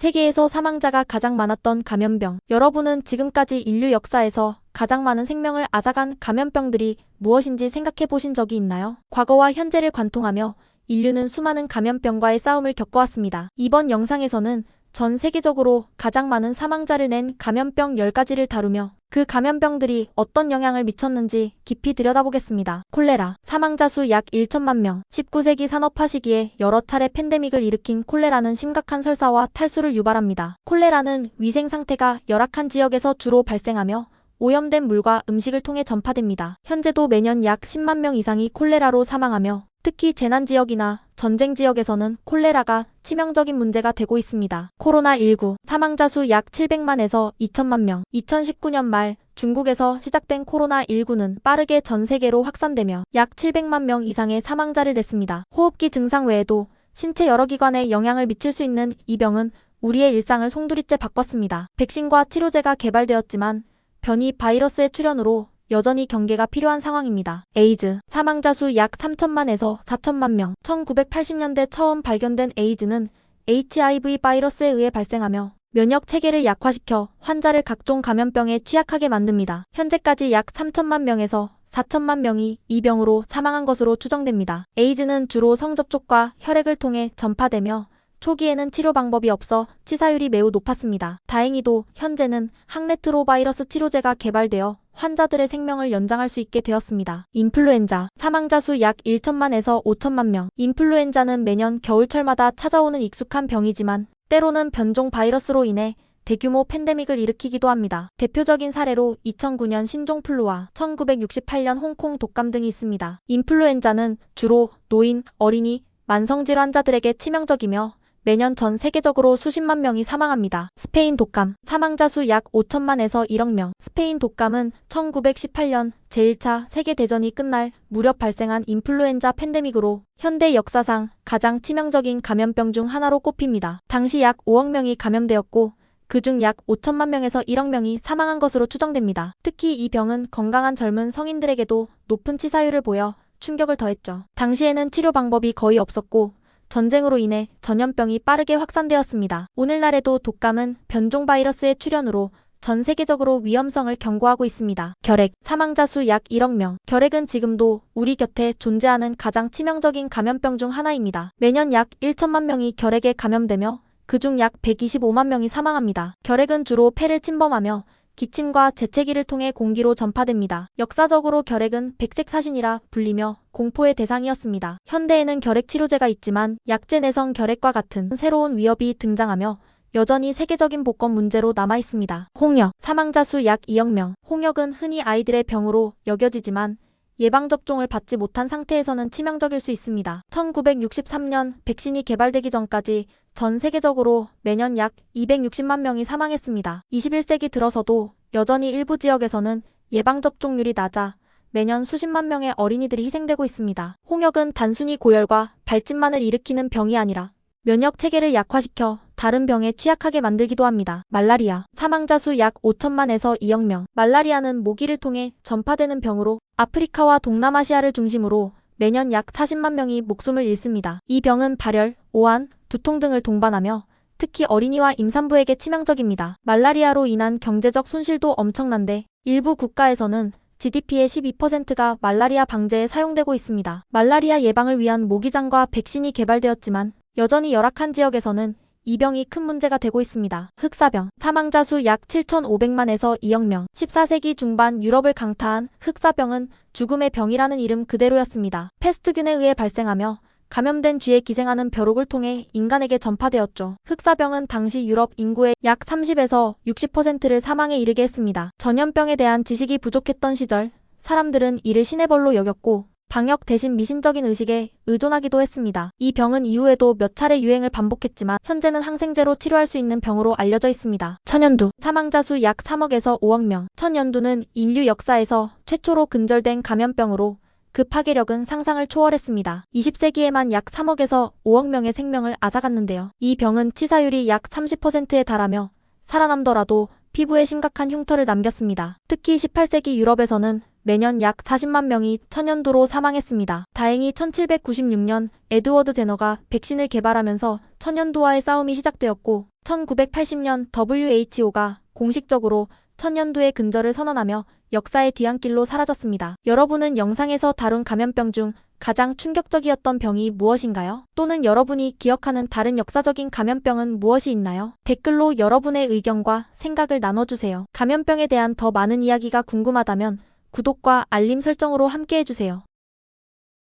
세계에서 사망자가 가장 많았던 감염병. 여러분은 지금까지 인류 역사에서 가장 많은 생명을 앗아간 감염병들이 무엇인지 생각해 보신 적이 있나요? 과거와 현재를 관통하며 인류는 수많은 감염병과의 싸움을 겪어왔습니다. 이번 영상에서는 전 세계적으로 가장 많은 사망자를 낸 감염병 10가지를 다루며 그 감염병들이 어떤 영향을 미쳤는지 깊이 들여다보겠습니다. 콜레라. 사망자 수 약 1천만 명. 19세기 산업화 시기에 여러 차례 팬데믹을 일으킨 콜레라는 심각한 설사와 탈수를 유발합니다. 콜레라는 위생 상태가 열악한 지역에서 주로 발생하며 오염된 물과 음식을 통해 전파됩니다. 현재도 매년 약 10만 명 이상이 콜레라로 사망하며 특히 재난 지역이나 전쟁 지역에서는 콜레라가 치명적인 문제가 되고 있습니다. 코로나19 사망자 수 약 700만에서 2천만 명. 2019년 말 중국에서 시작된 코로나19는 빠르게 전 세계로 확산되며 약 700만 명 이상의 사망자를 냈습니다. 호흡기 증상 외에도 신체 여러 기관에 영향을 미칠 수 있는 이 병은 우리의 일상을 송두리째 바꿨습니다. 백신과 치료제가 개발되었지만 변이 바이러스의 출현으로 여전히 경계가 필요한 상황입니다. 에이즈 사망자 수 약 3천만에서 4천만 명. 1980년대 처음 발견된 에이즈는 HIV 바이러스에 의해 발생하며 면역 체계를 약화시켜 환자를 각종 감염병에 취약하게 만듭니다. 현재까지 약 3천만 명에서 4천만 명이 이 병으로 사망한 것으로 추정됩니다. 에이즈는 주로 성접촉과 혈액을 통해 전파되며 초기에는 치료 방법이 없어 치사율이 매우 높았습니다. 다행히도 현재는 항레트로바이러스 치료제가 개발되어 환자들의 생명을 연장할 수 있게 되었습니다. 인플루엔자 사망자 수 약 1천만에서 5천만 명. 인플루엔자는 매년 겨울철마다 찾아오는 익숙한 병이지만 때로는 변종 바이러스로 인해 대규모 팬데믹을 일으키기도 합니다. 대표적인 사례로 2009년 신종플루와 1968년 홍콩 독감 등이 있습니다. 인플루엔자는 주로 노인, 어린이, 만성질 환자들에게 치명적이며 매년 전 세계적으로 수십만 명이 사망합니다. 스페인 독감 사망자 수 약 5천만에서 1억 명. 스페인 독감은 1918년 제1차 세계대전이 끝날 무렵 발생한 인플루엔자 팬데믹으로 현대 역사상 가장 치명적인 감염병 중 하나로 꼽힙니다. 당시 약 5억 명이 감염되었고 그중 약 5천만 명에서 1억 명이 사망한 것으로 추정됩니다. 특히 이 병은 건강한 젊은 성인들에게도 높은 치사율을 보여 충격을 더했죠. 당시에는 치료 방법이 거의 없었고 전쟁으로 인해 전염병이 빠르게 확산되었습니다. 오늘날에도 독감은 변종 바이러스의 출현으로 전 세계적으로 위험성을 경고하고 있습니다. 결핵, 사망자 수 약 1억 명. 결핵은 지금도 우리 곁에 존재하는 가장 치명적인 감염병 중 하나입니다. 매년 약 1천만 명이 결핵에 감염되며 그중 약 125만 명이 사망합니다. 결핵은 주로 폐를 침범하며 기침과 재채기를 통해 공기로 전파됩니다. 역사적으로 결핵은 백색 사신이라 불리며 공포의 대상이었습니다. 현대에는 결핵 치료제가 있지만 약제 내성 결핵과 같은 새로운 위협이 등장하며 여전히 세계적인 복권 문제로 남아 있습니다. 홍역, 사망자 수 약 2억 명. 홍역은 흔히 아이들의 병으로 여겨지지만 예방접종을 받지 못한 상태에서는 치명적일 수 있습니다. 1963년 백신이 개발되기 전까지 전 세계적으로 매년 약 260만 명이 사망했습니다. 21세기 들어서도 여전히 일부 지역에서는 예방접종률이 낮아 매년 수십만 명의 어린이들이 희생되고 있습니다. 홍역은 단순히 고열과 발진만을 일으키는 병이 아니라 면역 체계를 약화시켜 다른 병에 취약하게 만들기도 합니다. 말라리아 사망자 수 약 5천만에서 2억 명. 말라리아는 모기를 통해 전파되는 병으로 아프리카와 동남아시아를 중심으로 매년 약 40만 명이 목숨을 잃습니다. 이 병은 발열, 오한, 두통 등을 동반하며 특히 어린이와 임산부에게 치명적입니다. 말라리아로 인한 경제적 손실도 엄청난데 일부 국가에서는 GDP의 12%가 말라리아 방제에 사용되고 있습니다. 말라리아 예방을 위한 모기장과 백신이 개발되었지만 여전히 열악한 지역에서는 이 병이 큰 문제가 되고 있습니다. 흑사병 사망자 수 약 7,500만에서 2억 명 14세기 중반 유럽을 강타한 흑사병은 죽음의 병이라는 이름 그대로였습니다. 패스트균에 의해 발생하며 감염된 쥐에 기생하는 벼룩을 통해 인간에게 전파되었죠. 흑사병은 당시 유럽 인구의 약 30에서 60%를 사망에 이르게 했습니다. 전염병에 대한 지식이 부족했던 시절 사람들은 이를 신의 벌로 여겼고 방역 대신 미신적인 의식에 의존하기도 했습니다. 이 병은 이후에도 몇 차례 유행을 반복했지만 현재는 항생제로 치료할 수 있는 병으로 알려져 있습니다. 천연두 사망자 수 약 3억에서 5억 명. 천연두는 인류 역사에서 최초로 근절된 감염병으로 그 파괴력은 상상을 초월했습니다. 20세기에만 약 3억에서 5억 명의 생명을 앗아갔는데요. 이 병은 치사율이 약 30%에 달하며 살아남더라도 피부에 심각한 흉터를 남겼습니다. 특히 18세기 유럽에서는 매년 약 40만 명이 천연두로 사망했습니다. 다행히 1796년 에드워드 제너가 백신을 개발하면서 천연두와의 싸움이 시작되었고 1980년 WHO가 공식적으로 천연두의 근절을 선언하며 역사의 뒤안길로 사라졌습니다. 여러분은 영상에서 다룬 감염병 중 가장 충격적이었던 병이 무엇인가요? 또는 여러분이 기억하는 다른 역사적인 감염병은 무엇이 있나요? 댓글로 여러분의 의견과 생각을 나눠주세요. 감염병에 대한 더 많은 이야기가 궁금하다면 구독과 알림 설정으로 함께 해주세요.